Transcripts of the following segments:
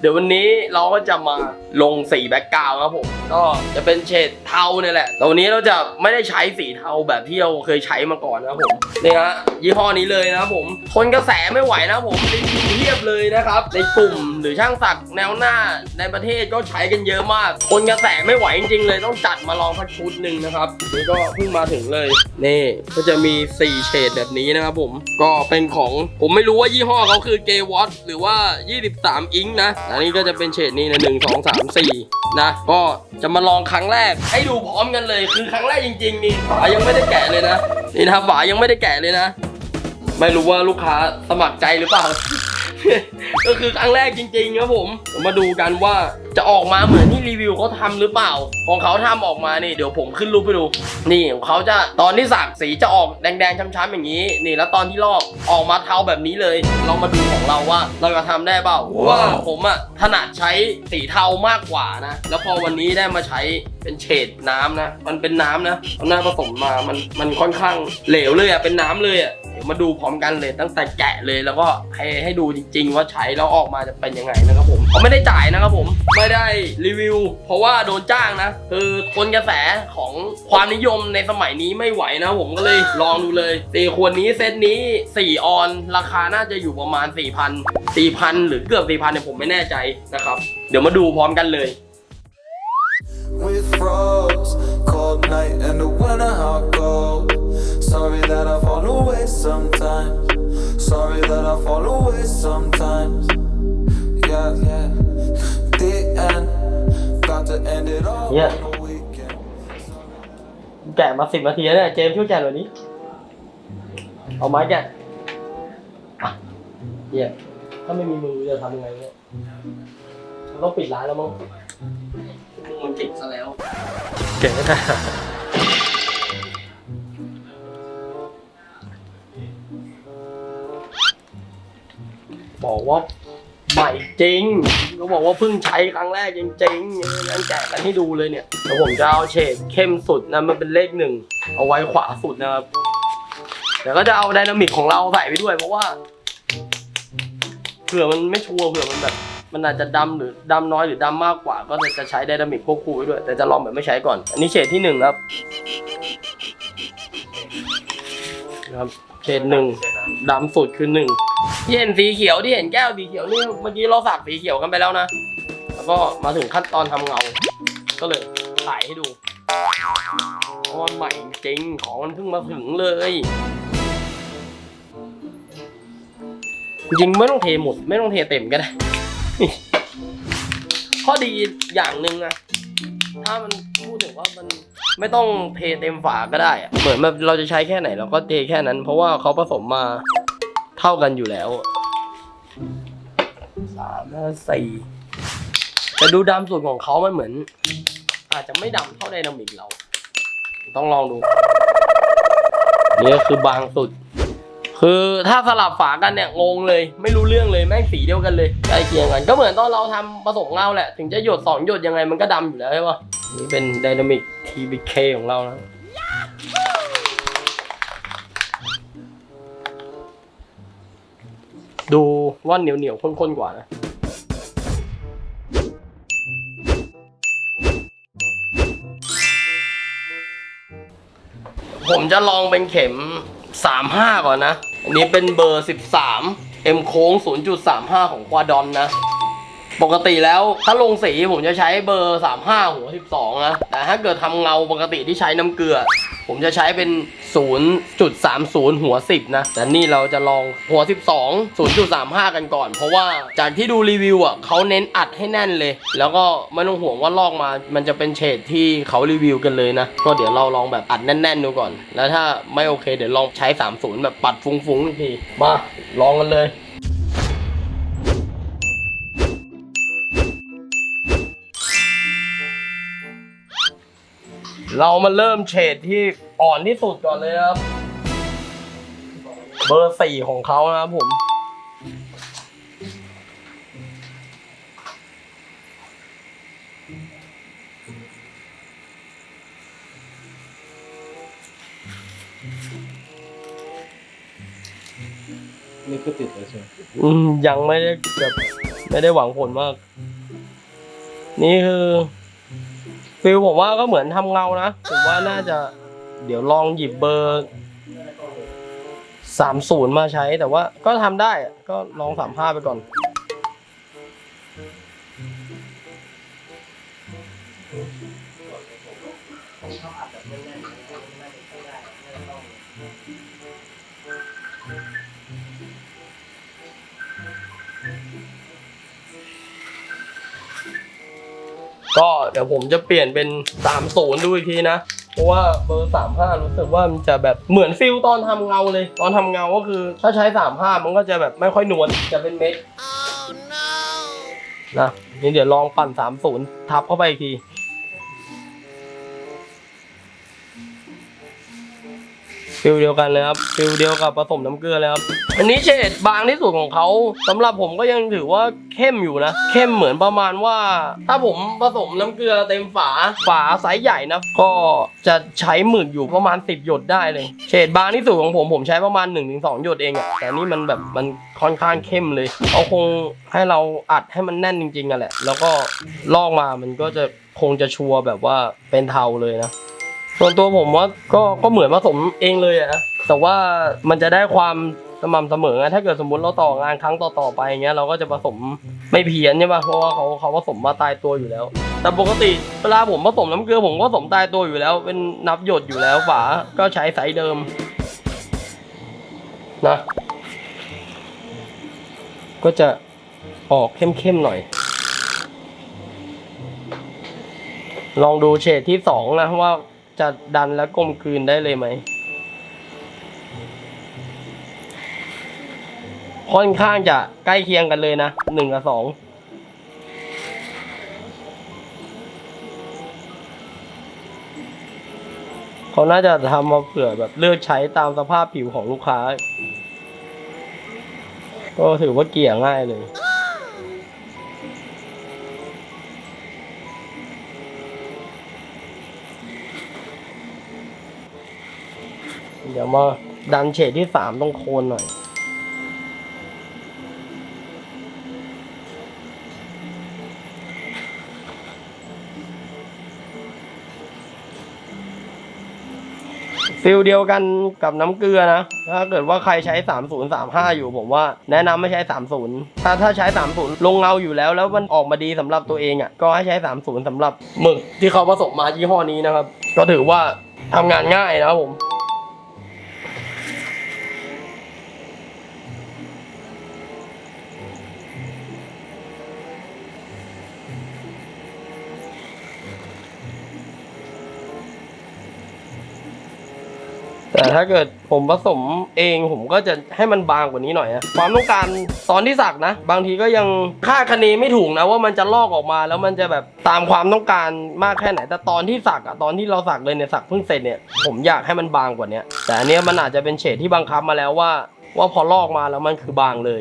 เดี๋ยววันนี้เราก็จะมาลงสีแบ็กกราวด์ครับผม ก็จะเป็นเฉดเทาเนี่ยแหละ แต่วันนี้เราจะไม่ได้ใช้สีเทาแบบที่เราเคยใช้มาก่อนนะครับผมนี่ฮะยี่ห้อนี้เลยนะครับผมทนกระแสไม่ไหวนะผมรีวิวเรียบเลยนะครับ ในกลุ่มหรือช่างสักแนวหน้าในประเทศก็ใช้กันเยอะมากทนกระแสไม่ไหวจริงๆเลยต้องจัดมาลองพักชุดหนึ่งนะครับนี่ก็เพิ่งมาถึงเลยนี่ก็จะมี4เฉดแบบนี้นะครับผมก็เป็นของผมไม่รู้ว่ายี่ห้อเขาคือเกวอตหรือว่า 23 อิงนะอันนี้ก็จะเป็นเฉดนี้นะหนึ่งสองสามสี่นะ ก็จะมาลองครั้งแรก ให้ดูพร้อมกันเลย คือครั้งแรกจริง ๆ นี่ฝายังไม่ได้แกะเลยนะ นี่นะฝายังไม่ได้แกะเลยนะ ไม่รู้ว่าลูกค้าสมัครใจหรือเปล่า ก็คือครั้งแรกจริงๆครับผมเดี๋ยวมาดูกันว่าจะออกมาเหมือนที่รีวิวเขาทำหรือเปล่า ของเขาทำออกมานี่เดี๋ยวผมขึ้นรูปให้ดู นี่ของเขาจะตอนที่สักสีจะออกแดงๆช้ำๆอย่างนี้ นี่แล้วตอนที่ลอกออกมาเทาแบบนี้เลยเรามาดูของเราว่า เราจะทำได้เปล่าเพราะว่าผมอะถนัดใช้สีเทามากกว่านะแล้วพอวันนี้ได้มาใช้เป็นเฉดน้ำนะ มันเป็นน้ำนะเอาหน้าผสมมา มัน มันค่อนข้างเหลวเลยอะเป็นน้ำเลยอะเดี๋ยวมาดูพร้อมกันเลยตั้งแต่แกะเลยแล้วก็ให้ให้ดูจริงๆว่าใช้แล้วออกมาจะเป็นยังไงนะครับผมเขาไม่ได้จ่ายนะครับผมไม่ได้รีวิว เพราะว่าโดนจ้างนะ คือคนกระแสของความนิยมในสมัยนี้ไม่ไหวนะผมก็เลยลองดูเลยสี่ขวดนี้เซตนี้ 4 ออน ราคาน่าจะอยู่ประมาณ 4,000 4,000 หรือเกือบ 4,000เนี่ยผมไม่แน่ใจนะครับ เดี๋ยวมาดูพร้อมกันเลย with froze. Cold night and the winter hot cold. Sorry that I fall away sometimes. Sorry that I fall away sometimes. Yeah, yeah. The end. Got to end it all Yeah. on the weekend. แกะมาสิบนาทีแล้วเนี่ยเจมส์ช่วยแกะหน่อยนี้เอาไม้แกะอะเฮียถ้าไม่มีมือจะทำยังไงเนี่ยมันต้องปิดร้านแล้วมั้งมือมันติดซะแล้วเจ๋งนะ บอกว่าใหม่จริงก็บอกว่าเพิ่งใช้ครั้งแรกจริงๆงั้นแกะกันให้ดูเลยเนี่ยแล้วผมจะเอาเฉดเข้มสุดนะมันเป็นเลขหนึ่งเอาไว้ขวาสุดนะครับเดี๋ยวก็จะเอาไดนามิกของเราใส่ไปด้วยเพราะว่าเผื่อมันไม่ชัวร์เผื่อมันแบบมันอาจจะดำหรือดำน้อยหรือดำมากกว่า ก็จะใช้ไดนามิกควบคู่ไว้ด้วย แต่จะลองแบบไม่ใช้ก่อน อันนี้เฉดที่หนึ่งครับครับเฉดหนึ่งดำสุดคือหนึ่ง ที่เห็นสีเขียวที่เห็นแก้วสีเขียวนี่เมื่อกี้เราสักสีเขียวกันไปแล้วนะ แล้วก็มาถึงขั้นตอนทำเงา ก็เลยถ่ายให้ดูเพราะมันใหม่จริงของมันเพิ่งมาถึงเลย จริงไม่ต้องเทหมด ไม่ต้องเทเต็มก็ได้ข้อดีอย่างหนึ่งนะถ้ามันพูดถึงว่ามันไม่ต้องเทเต็มฝาก็ได้เหมือนแบบเราจะใช้แค่ไหนเราก็เทแค่นั้น เพราะว่าเขาผสมมา เท่ากันอยู่แล้วสามห้าสี่แต่ดูดำสุดของเขามันเหมือน อาจจะไม่ดำเท่าไดนามิกเรา ต้องลองดูนี่ก็คือบางสุด คือถ้าสลับฝากันเนี่ยงงเลย ไม่รู้เรื่องเลยแม่งสีเดียวกันเลยใกล้เคียงกัน ก็เหมือนตอนเราทำผสมเงาแหละ ถึงจะหยดสองหยดยังไงมันก็ดำอยู่แล้วใช่ปะนี่เป็นไดนามิก TBK ของเรานะ ดูว่าเหนียวเหนียวข้นๆกว่านะผมจะลองเป็นเข็ม 35 ก่อนนะ อันนี้เป็นเบอร์ 13 M โค้ง 0.35 ของควาดอนนะ ปกติแล้วถ้าลงสีผมจะใช้เบอร์ 35 หัว 12 นะ แต่ถ้าเกิดทำเงาปกติที่ใช้น้ำเกลือ ผมจะใช้เป็น 0.30 หัว 10 นะ แต่นี่เราจะลองหัว 12 0.35 กันก่อน เพราะว่าจากที่ดูรีวิวอะเขาเน้นอัดให้แน่นเลย แล้วก็ไม่ต้องห่วงว่าลอกมา มันจะเป็นเฉดที่เขารีวิวกันเลยนะ ก็เดี๋ยวเราลองแบบอัดแน่นๆดูก่อน แล้วถ้าไม่โอเคเดี๋ยวลองใช้ 30 แบบปัดฟุ้งๆอีกที มาลองกันเลย เรามาเริ่มเฉดที่อ่อนที่สุดก่อนเลยนะครับ เบอร์สี่ของเขานะครับผม นี่คือติดเลยใช่ไหมอืมยังไม่ได้แบบไม่ได้หวังผลมาก นี่คือ ฟิลผมว่าก็เหมือนทำเงานะ ผมว่าน่าจะเดี๋ยวลองหยิบเบอร์สามศูนย์มาใช้แต่ว่าก็ทำได้อะก็ลองสามห้าไปก่อน ก็เดี๋ยวผมจะเปลี่ยนเป็น 30 ดูอีกทีนะ เพราะว่าเบอร์ 35 รู้สึกว่ามันจะแบบเหมือนฟิลตอนทำเงาเลย ตอนทำเงาก็คือถ้าใช้ 35 มันก็จะแบบไม่ค่อยนวลจะเป็นเม็ดนะนี่เดี๋ยวลองปั่น 30 ทับเข้าไปอีกที ฟิลเดียวกันเลยครับฟิลเดียวกับผสมน้ำเกลือเลยครับอันนี้เฉดบางที่สุดของเขาสำหรับผมก็ยังถือว่าเข้มอยู่นะ เข้มเหมือนประมาณว่า ถ้าผมผสมน้ำเกลือเต็มฝาฝาไซส์ใหญ่นะก็จะใช้หมึกอยู่ประมาณ 10 หยดได้เลย เฉดบางที่สุดของผมผมใช้ประมาณ 1-2 หยดเองอะแต่นี่มันแบบมันค่อนข้างเข้มเลยเขาคงให้เราอัดให้มันแน่นจริงๆอะแหละ แล้วก็ลอกมามันก็จะคงจะชัวร์แบบว่าเป็นเทาเลยนะ ส่วนตัวผมว่าก็ก็เหมือนผสมเองเลยอะแต่ว่ามันจะได้ความสม่ำเสมอไงถ้าเกิดสมมติเราต่องานครั้งต่อๆไปอย่างเงี้ยเราก็จะผสมไม่เพี้ยนใช่ปะเพราะว่าเขาเขาผสมมาตายตัวอยู่แล้ว แต่ปกติเวลาผมผสมน้ำเกลือผมก็ผสมตายตัวอยู่แล้ว เป็นนับหยดอยู่แล้วฝาก็ใช้ไซส์เดิมนะก็จะออกเข้มๆหน่อย ลองดูเฉดที่สองนะว่า จะดันและกลมกลืนได้เลยไหม ค่อนข้างจะใกล้เคียงกันเลยนะหนึ่งกับสองเขาน่าจะทำมาเผื่อแบบเลือกใช้ตามสภาพผิวของลูกค้า ก็ถือว่าเกลี่ยง่ายเลย เดี๋ยวมาดันเฉดที่สามตรงโคนหน่อยฟิลเดียวกันกับน้ำเกลือนะ ถ้าเกิดว่าใครใช้ 3035 อยู่ผมว่าแนะนำไม่ใช้ 30 ถ้าถ้าใช้ 30 ลงเงาอยู่แล้ว แล้วมันออกมาดีสำหรับตัวเองอะ ก็ให้ใช้ 30สำหรับหมึกที่เขาผสมมายี่ห้อนี้นะครับ ก็ถือว่าทำงานง่ายนะครับผม แต่ถ้าเกิดผมผสมเองผมก็จะให้มันบางกว่านี้หน่อยนะความต้องการตอนที่สักนะ บางทีก็ยังคาดคะเนไม่ถูกนะว่ามันจะลอกออกมาแล้วมันจะแบบตามความต้องการมากแค่ไหน แต่ตอนที่สักอะตอนที่เราสักเลยเนี่ยสักเพิ่งเสร็จเนี่ยผมอยากให้มันบางกว่านี้แต่อันนี้มันอาจจะเป็นเฉดที่บังคับมาแล้วว่า ว่าพอลอกมาแล้วมันคือบางเลย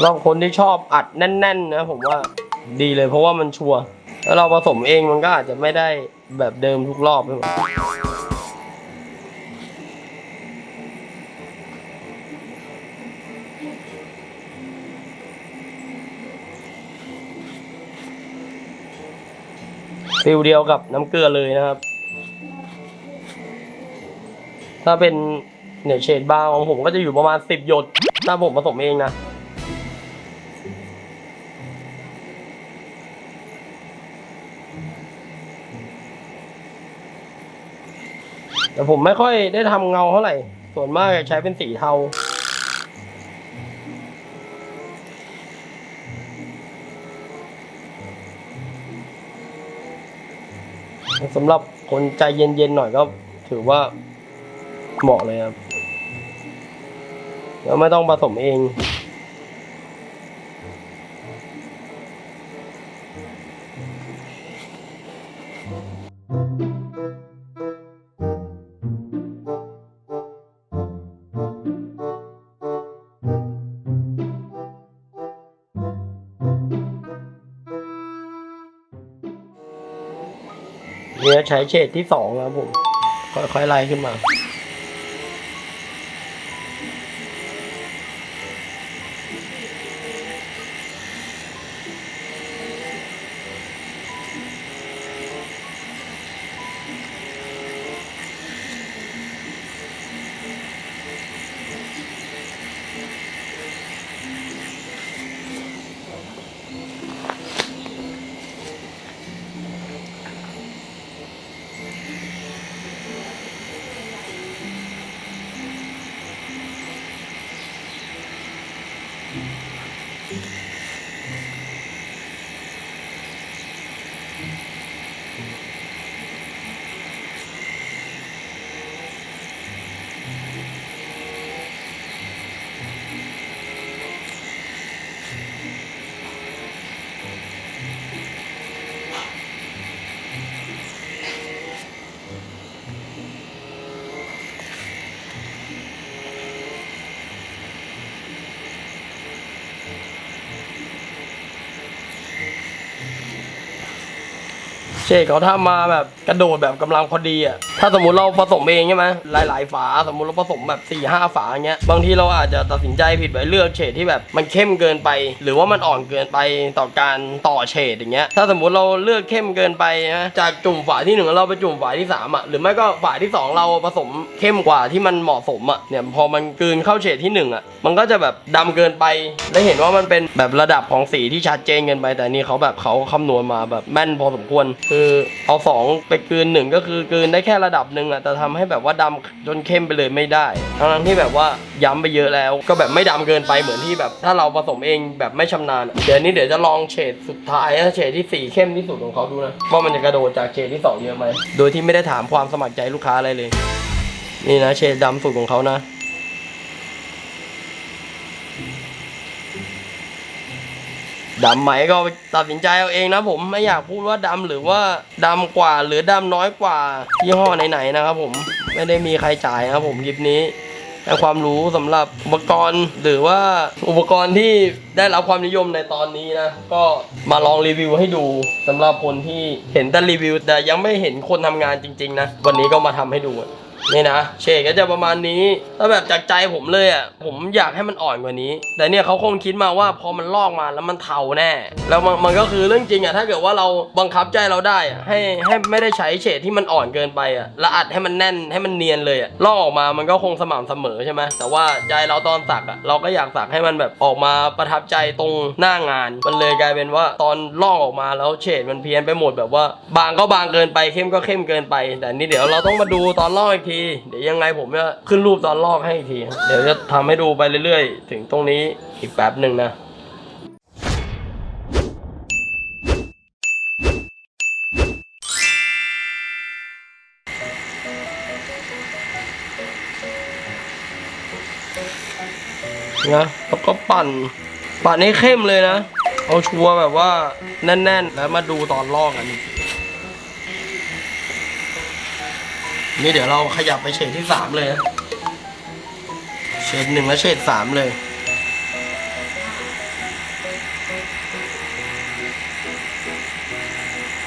สำหรับคนที่ชอบอัดแน่น ๆ นะผมว่าดีเลยเพราะว่ามันชัวร์แล้วเราผสมเองมันก็อาจจะไม่ได้แบบเดิมทุกรอบใช่ไหมฟิลเดียวกับน้ำเกลือเลยนะครับ ถ้าเป็นเนี่ยเฉดบางของผมก็จะอยู่ประมาณ 10 หยด ถ้าผมผสมเองนะ แต่ผมไม่ค่อยได้ทำเงาเท่าไหร่ ส่วนมากใช้เป็นสีเทา สำหรับคนใจเย็นๆหน่อยก็ถือว่าเหมาะเลยครับ แล้วไม่ต้องผสมเอง เนี่ยใช้เฉดที่สองนะครับผม ค่อยๆไล่ขึ้นมา เชดเขาทำมาแบบกระโดดแบบกำลังพอดีอะ ถ้าสมมติเราผสมเองใช่ไหมหลาย ๆ ฝาสมมติเราผสมแบบ4ี่ห้าฝาอย่างเงี้ย บางทีเราอาจจะตัดสินใจผิดไปเลือกเฉดที่แบบมันเข้มเกินไป หรือว่ามันอ่อนเกินไปต่อการต่อเฉดอย่างเงี้ย ถ้าสมมติเราเลือกเข้มเกินไปนะจากจุ่มฝาที่หนึ่งเราไปจุ่มฝาที่สามอะ หรือไม่ก็ฝาที่สองเราผสมเข้มกว่าที่มันเหมาะสมอะ เนี่ยพอมันกลืนเข้าเฉดที่หนึ่งอะ มันก็จะแบบดำเกินไป ได้เห็นว่ามันเป็นแบบระดับของสีที่ชัดเจนเกินไป แต่นี่เขาแบบเขาคำนวณมาแบบแม่นพอสมควรคือเอาสองไปกืนหนึ่งก็คือกืนได้แค่ระดับหนึ่งอะแต่ทำให้แบบว่าดำจนเข้มไปเลยไม่ได้ ทั้งที่แบบว่าย้ำไปเยอะแล้ว ก็แบบไม่ดำเกินไปเหมือนที่แบบ ถ้าเราผสมเองแบบไม่ชำนาญ เดี๋ยวนี้เดี๋ยวจะลองเฉดสุดท้ายเฉดที่สีเข้มที่สุดของเขาดูนะว่ามันจะกระโดดจากเฉดที่สองเยอะไหมโดยที่ไม่ได้ถามความสมัครใจลูกค้าอะไรเลย นี่นะเฉดดำสุดของเขานะ ดำไหมก็ตัดสินใจเอาเองนะผมไม่อยากพูดว่าดำหรือว่าดำกว่าหรือดำน้อยกว่ายี่ห้อไหนๆนะครับผมไม่ได้มีใครจ่ายนะครับผมคลิปนี้ให้ความรู้สำหรับอุปกรณ์หรือว่าอุปกรณ์ที่ได้รับความนิยมในตอนนี้นะ ก็มาลองรีวิวให้ดูสำหรับคนที่เห็นแต่รีวิว แต่ยังไม่เห็นคนทำงานจริง ๆ นะ วันนี้ก็มาทำให้ดู นี่นะเชดก็จะประมาณนี้ถ้าแบบจากใจผมเลยอะผมอยากให้มันอ่อนกว่านี้ แต่เนี่ยเขาคงคิดมาว่าพอมันลอกมาแล้วมันเทาแน่ แล้วมันมันก็คือเรื่องจริงอะถ้าเกิดว่าเราบังคับใจเราได้อะให้ให้ไม่ได้ใช้เฉดที่มันอ่อนเกินไปอะแล้วอัดให้มันแน่นให้มันเนียนเลยอะลอกออกมามันก็คงสม่ำเสมอใช่ไหมแต่ว่าใจเราตอนสักอะเราก็อยากสักให้มันแบบออกมาประทับใจตรงหน้างาน มันเลยกลายเป็นว่าตอนลอกออกมาแล้วเฉดมันเพี้ยนไปหมดแบบว่า บางก็บางเกินไปเข้มก็เข้มเกินไป แต่นี่เดี๋ยวเราต้องมาดูตอนลอกอีกที เดี๋ยวยังไงผมจะขึ้นรูปตอนลอกให้อีกที เดี๋ยวจะทำให้ดูไปเรื่อยๆ ถึงตรงนี้อีกแป๊บหนึ่งนะนะแล้วก็ปั่น ปั่นให้เข้มเลยนะ เอาชัวร์แบบว่าแน่น ๆ แล้วมาดูตอนลอกกันอีกที นี่เดี๋ยวเราขยับไปเฉดที่สามเลยนะเฉดหนึ่งและเฉดสามเลย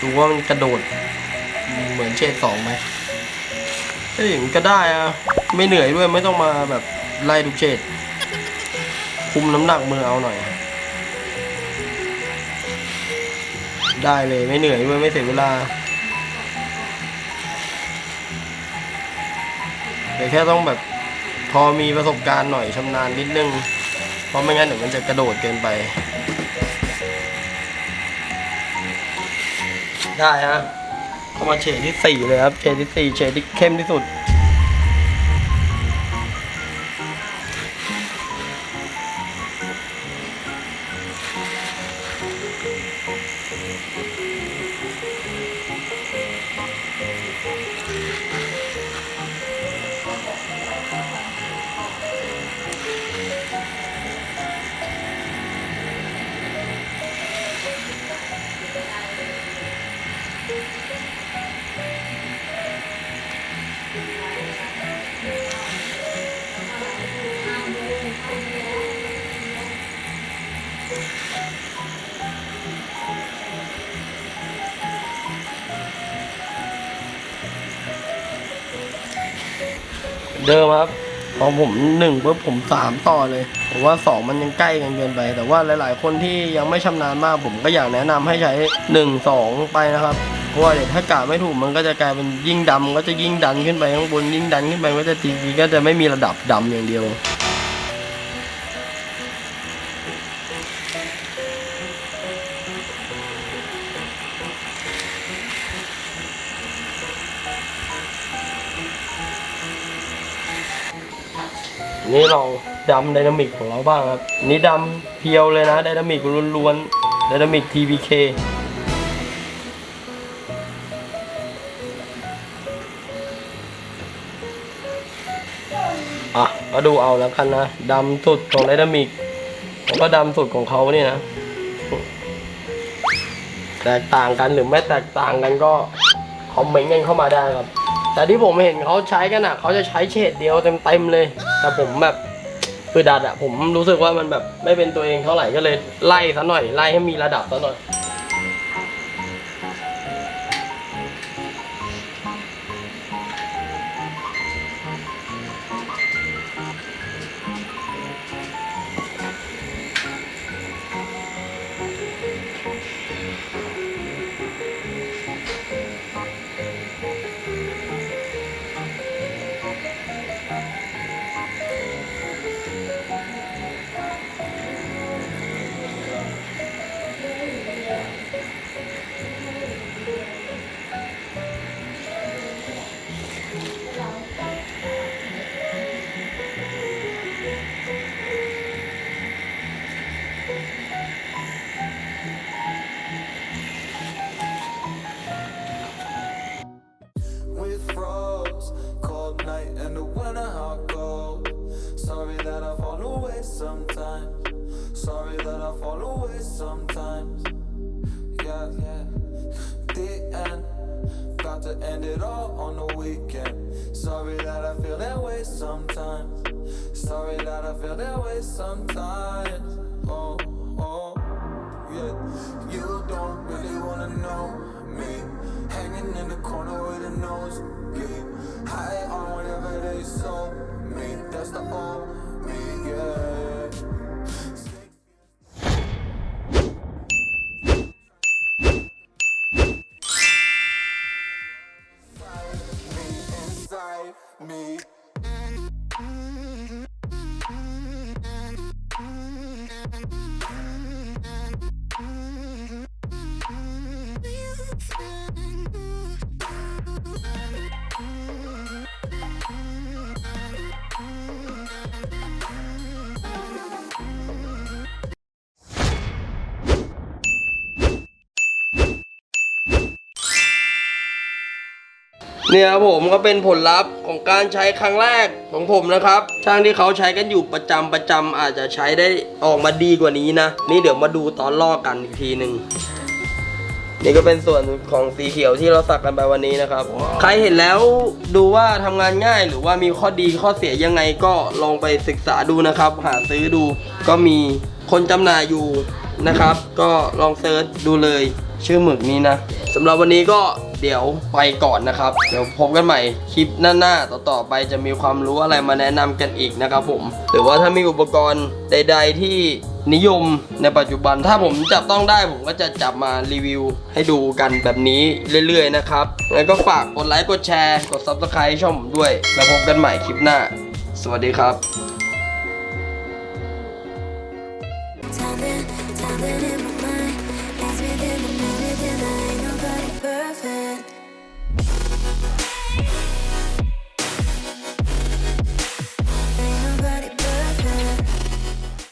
ดูว่ามันกระโดด เหมือนเฉดสองไหมเอ้ยก็ได้อะไม่เหนื่อยด้วยไม่ต้องมาแบบไล่ทุกเฉดคุมน้ำหนักมือเอาหน่อย ได้เลยไม่เหนื่อยด้วยไม่เสียเวลา แต่แค่ต้องแบบพอมีประสบการณ์หน่อยชำนาญนิดนึง เพราะไม่งั้นเดี๋ยวมันจะกระโดดเกินไป ได้ฮะเข้ามาเฉดที่สี่เลยครับ เฉดที่สี่เฉดที่เข้มที่สุด เดิมครับพอผมหนึ่งปุ๊บผมสามต่อเลยผมว่าสองมันยังใกล้กันเกินไป แต่ว่าหลาย ๆ คนที่ยังไม่ชำนาญมาก ผมก็อยากแนะนำให้ใช้หนึ่งสองไปนะครับเพราะว่าเดี๋ยวถ้ากะไม่ถูกมันก็จะกลายเป็นยิ่งดำก็จะยิ่งดันขึ้นไปข้างบนยิ่งดันขึ้นไปก็จะทีก็จะไม่มีระดับดำอย่างเดียว นี่เราดำไดนามิกของเราบ้างครับนี่ดำเพียวเลยนะไดนามิกล้วนๆไดนามิก TPK อะก็ดูเอาแล้วกันนะดำสุดของไดนามิกแล้วก็ดำสุดของเขาเนี่ยนะแตกต่างกันหรือไม่แตกต่างกันก็คอมเมนต์กันเข้ามาได้ครับ แต่ที่ผมเห็นเขาใช้กันอะเขาจะใช้เฉดเดียวเต็มๆเลย แต่ผมแบบคือดัดอะผมรู้สึกว่ามันแบบไม่เป็นตัวเองเท่าไหร่ก็เลยไล่ซะหน่อยไล่ให้มีระดับซะหน่อย sometimes. เนี่ยครับผมก็เป็นผลลัพธ์ของการใช้ครั้งแรกของผมนะครับ ช่างที่เขาใช้กันอยู่ประจำประจำอาจจะใช้ได้ออกมาดีกว่านี้นะ นี่เดี๋ยวมาดูตอนลอกกันอีกทีหนึ่งนี่ก็เป็นส่วนของสีเขียวที่เราสักกันไปวันนี้นะครับ ใครเห็นแล้วดูว่าทำงานง่ายหรือว่ามีข้อดีข้อเสียยังไงก็ลองไปศึกษาดูนะครับ หาซื้อดูก็มีคนจำหน่ายอยู่นะครับ ก็ลองเซิร์ชดูเลยชื่อหมึกนี้นะสำหรับวันนี้ก็ เดี๋ยวไปก่อนนะครับ เดี๋ยวพบกันใหม่คลิปหน้าๆต่อๆไปจะมีความรู้อะไรมาแนะนำกันอีกนะครับผม หรือว่าถ้ามีอุปกรณ์ใด ๆ ที่นิยมในปัจจุบันถ้าผมจับต้องได้ผมก็จะจับมารีวิวให้ดูกันแบบนี้เรื่อยๆนะครับงั้นก็ฝากกดไลค์กดแชร์ กด Subscribe ช่องผมด้วย แล้วพบกันใหม่คลิปหน้า สวัสดีครับ